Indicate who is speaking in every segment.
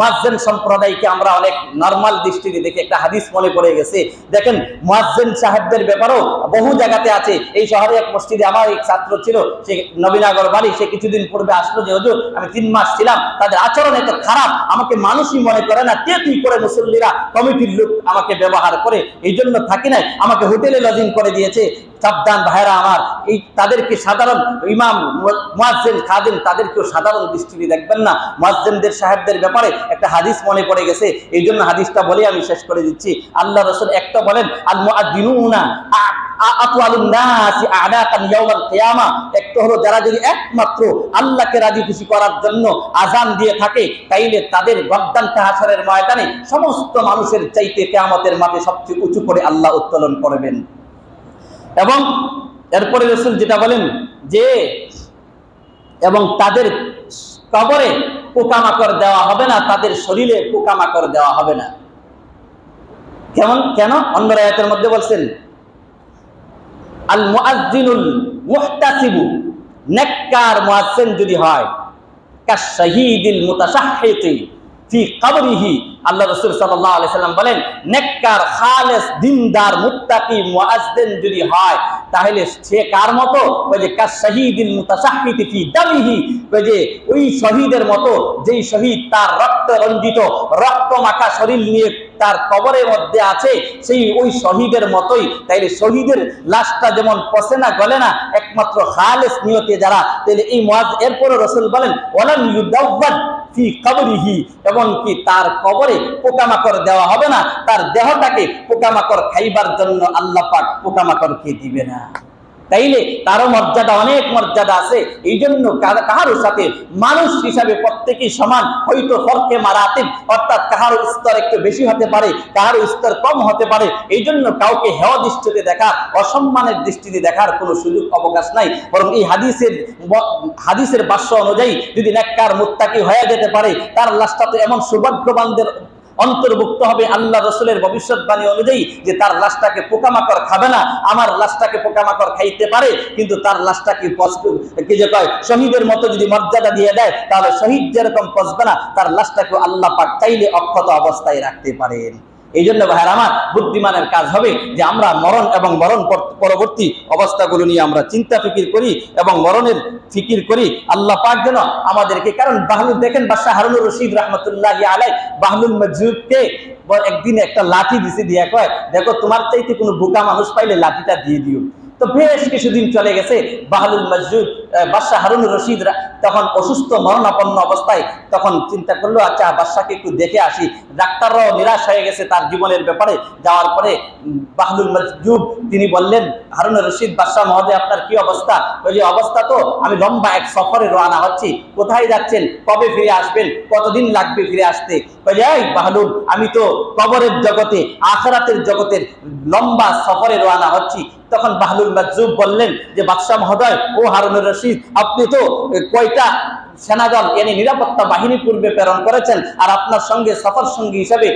Speaker 1: মুয়াজ্জিন সম্প্রদায়কে আমরা অনেক নরমাল দৃষ্টিতে দেখে একটা হাদিস মনে পড়ে গেছে। দেখেন, মুয়াজ্জিন সাহেবদের ব্যাপারেও বহু জায়গাতে আছে। এই শহরে এক মসজিদে আমার এক ছাত্র ছিল, সে নবীনগর বাড়ি, সে কিছুদিন পূর্বে আসলো যে, হুজুর, আমি তিন মাস ছিলাম, তাদের আচরণ এত খারাপ, আমাকে মানুষই মনে করে না, কে তুই করে মুসল্লিরা কমিটির লোক আমাকে ব্যবহার করে? এই জন্য থাকি নাই, আমাকে হোটেলে লজিং করে দিয়েছে। সাবধান ভাইরা আমার, এই তাদেরকে সাধারণ ইমাম মুয়াজ্জিন খাদিম, তাদেরকেও সাধারণ দৃষ্টিতে দেখবেন না। মুয়াজ্জিনদের সাহেবদের ব্যাপারে একটা হাদিস মনে পড়ে গেছে এই জন্য হাদিসটা বলে আমি শেষ করে দিচ্ছি। আল্লাহ রসুল একটা বলেন আল মুআদ্দিনুনা মানুষের চাইতে সবচেয়ে উঁচু করে আল্লাহ উত্তোলন করবেন। এবং এরপরে রসুল যেটা বলেন যে, এবং তাদের কবরে পোকামাকড় দেওয়া হবে না, তাদের শরীরে পোকামাকড় দেওয়া হবে না। কেমন? কেন? অন্য রায়াতের মধ্যে বলছেন আল মুআজ্জিনুল মুহতাসিবু নেককার মুআজ্জিন যদি হয় কা শাহীদিল মুতাশাহহিতি আল্লাহ আলাইহি বলেন দিনদার যদি হয়, তাহলে সে কার মতো? ওই শহীদের মতো, যেই শহীদ তার রক্ত রঞ্জিত, রক্ত মাখা শরীর নিয়ে তার কবরের মধ্যে আছে, সেই ওই শহীদের মতোই। তাইলে শহীদের লাশটা যেমন পচে না, গলে না, একমাত্র খালেস নিয়তে যারা তাহলে এই মহাজ এরপরে রসুল বলেন ফি কবরিহি? এমনকি তার কবরে পোকামাকড় দেওয়া হবে না? তার দেহটাকে পোকামাকড় খাইবার জন্য আল্লাহ পাক পোকামাকড়কে দিবে না। তাইলে তারও মর্যাদা, অনেক মর্যাদা আছে। এই জন্য কাহারোর সাথে মানুষ হিসাবে প্রত্যেকেই সমান, হয়তো ফরকে মারাতিব অর্থাৎ কাহারো স্তর একটু বেশি হতে পারে, কাহারো স্তর কম হতে পারে। এই জন্য কাউকে হেওয়া দৃষ্টিতে দেখা, অসম্মানের দৃষ্টিতে দেখার কোনো সুযোগ, অবকাশ নাই। বরং এই হাদিসের হাদিসের বাস্য অনুযায়ী যদি নেককার মুত্তাকি হয়ে যেতে পারে, তার লাশটা তো এমন সৌভাগ্যবানদের অন্তর্ভুক্ত হবে আল্লাহ রসুলের ভবিষ্যৎবাণী অনুযায়ী যে তার লাশটাকে পোকামাকড় খাবে না, আমার লাশটাকে পোকামাকড় খাইতে পারে, কিন্তু তার লাশটাকে কি যে কয়, শহীদের মতো যদি মর্যাদা দিয়ে দেয়, তাহলে শহীদ যেরকম পচবে না, তার লাশটাকে আল্লাহ পাক চাইলে অক্ষত অবস্থায় রাখতে পারেন। এই জন্য ভাইয়ের আমার বুদ্ধিমানের কাজ হবে যে আমরা মরণ এবং মরণ পরবর্তী অবস্থাগুলো নিয়ে আমরা চিন্তা ফিকির করি এবং মরণের ফিকির করি। আল্লাহ পাক যেন আমাদেরকে, কারণ বাহলুল দেখেন বাদশাহ হারুনুর রশিদ রহমতুল্লাহ আলাই বাহলুল মজুদকে একদিন একটা লাঠি দিছে দিয়া কয়, দেখো, তোমার চাইতে কোনো বোকা মানুষ পাইলে লাঠিটা দিয়ে দিও। তো বেশ কিছুদিন চলে গেছে বাহালুল মসজুদ বাদশাহ হারুন রশিদ তখন অসুস্থ মরণাপন্ন অবস্থায় তখন চিন্তা করল আচ্ছা বাদশাকে একটু দেখে আসি। ডাক্তাররাও নিরাশ হয়ে গেছে তার জীবনের ব্যাপারে। যাওয়ার পরে বাহলুল মসজুদ তিনি বললেন, হারুন রশিদ, বাদশাহ মহোদয়, আপনার কি অবস্থা? ওই অবস্থা তো, আমি লম্বা এক সফরে রওনা হচ্ছি। কোথায় যাচ্ছেন? কবে ফিরে আসবেন? কতদিন লাগবে ফিরে আসতে? এই বাহলুল, আমি তো কবরের জগতে, আখরাতের জগতের লম্বা সফরে রওনা হচ্ছি। তখন বাহলুল মাজুব বললেন যে, বাদশাহ মহোদয়, ও হারুন রশিদ, আপনি তো কয়টা সেনাদল এনে নিরাপত্তা বাহিনী পূর্বে প্রেরণ করেছেন আর আপনার সঙ্গে সফর সঙ্গী হিসাবে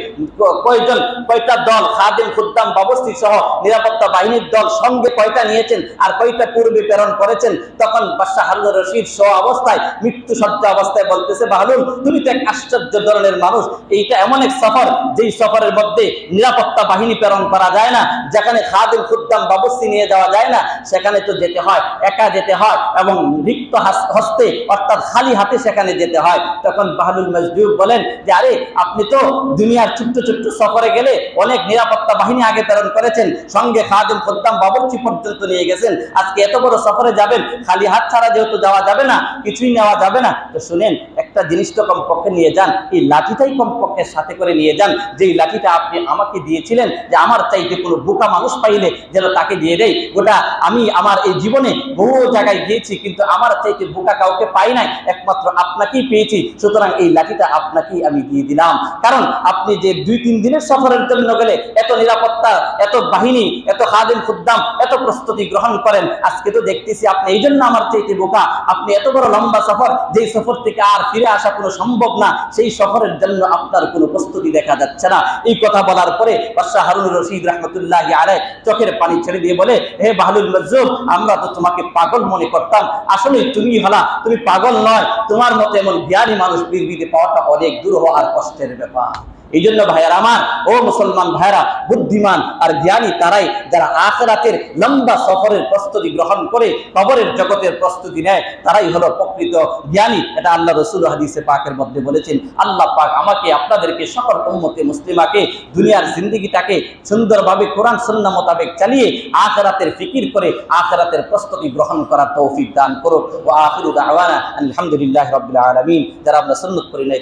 Speaker 1: কয়জন, কয়টা দল, খাদিম, খুদ্দাম বাবস্তি সহ নিরাপত্তা বাহিনীর দল সঙ্গে কয়টা নিয়েছেন আর কয়টা পূর্বে প্রেরণ করেছেন? তখন বাদশাহ হারুন রশিদ সহ অবস্থায় মৃত্যু সজ্জা অবস্থায় বলতেছে বাহলুল তুমি তো এক আশ্চর্য ধরনের মানুষ। এইটা এমন এক সফর, যেই সফরের মধ্যে নিরাপত্তা বাহিনী প্রেরণ করা যায় না, যেখানে খাদিম, খুদ্দাম বাবস্তি নিয়ে যাওয়া যায় না, সেখানে তো যেতে হয়, একা যেতে হয় এবং রিক্ত হস্তে, অর্থাৎ খালি হাতে সেখানে যেতে হয়। তখন বাহাদুল মজদুব বলেন যে, আরে, আপনি তো দুনিয়ার ছোট্ট ছোট্ট সফরে গেলে অনেক নিরাপত্তা বাহিনী আগে প্রেরণ করেছেন। সঙ্গে খাদিম খোদ্দাম বাবরচি পর্যন্ত নিয়ে গেছেন। আজকে এত বড় সফরে যাবেন, খালি হাত ছাড়া যেহেতু যাওয়া যাবে না, কিছুই নেওয়া যাবে না। তো শুনেন একটা জিনিস তো কমপক্ষে নিয়ে যান, এই লাঠিটাই কমপক্ষে সাথে করে নিয়ে যান। যেই লাঠিটা আপনি আমাকে দিয়েছিলেন যে আমার চাইতে কোনো বোকা মানুষ পাইলে যেন তাকে দিয়ে দেয় গোটা আমি আমার এই জীবনে বহু জায়গায় গিয়েছি, কিন্তু আমার চাইতে বোকা কাউকে পাই নাই, একমাত্র আপনাকেই পেয়েছি। সুতরাং এই লাঠিটা আপনাকেই আমি দিয়ে দিলাম। কারণ আপনি যে দুই তিন দিনের সফরের জন্য গেলে, এত নিরাপত্তা, এত বাহিনী, এত হাদিম খুদ্দাম, এত প্রস্তুতি গ্রহণ করেন, আজকে তো দেখতেছি আপনি এই জন্য আমার চাইতে বোকা। আপনি এত বড় লম্বা সফর, যেই সফর থেকে আর ফিরে আসা কোনো সম্ভব না, সেই সফরের জন্য আপনার কোনো প্রস্তুতি দেখা যাচ্ছে না। এই কথা বলার পরে বাদশাহ হারুন রশিদ রহমতুল্লাহ আলায় চোখের পানি ছেড়ে দিয়ে বলে, হে বাহলুল মজুব আমরা তো তোমাকে পাগল মনে করতাম। আসলে তুমি হলা, তুমি পাগল নয়। তোমার মতো এমন জ্ঞানী মানুষ পৃথিবীতে পাওয়াটা অনেক দুরূহ আর কষ্টের ব্যাপার। এই জন্য ভাইয়ার আমার, ও মুসলমান ভাইরা বুদ্ধিমান আর জ্ঞানী তারাই যারা আখরাতের লম্বা সফরের প্রস্তুতি গ্রহণ করে, কবরের জগতের প্রস্তুতি নেয়, তারাই হলো প্রকৃত জ্ঞানী। এটা আল্লাহ রসুল হাদিসে পাকের মধ্যে বলেছেন, আল্লাহ পাক আমাকে, আপনাদেরকে সকল উম্মতে মুসলিমাকে দুনিয়ার জিন্দগিটাকে সুন্দরভাবে কোরআন সন্না মোতাবেক চালিয়ে আখরাতের ফিকির করে আখরাতের প্রস্তুতি গ্রহণ করার তৌফিক দান করুক। ও আখিরু দাওয়ানা আলহামদুলিল্লাহ রাব্বিল আলামিন। যারা আমরা সুন্নত করি নাই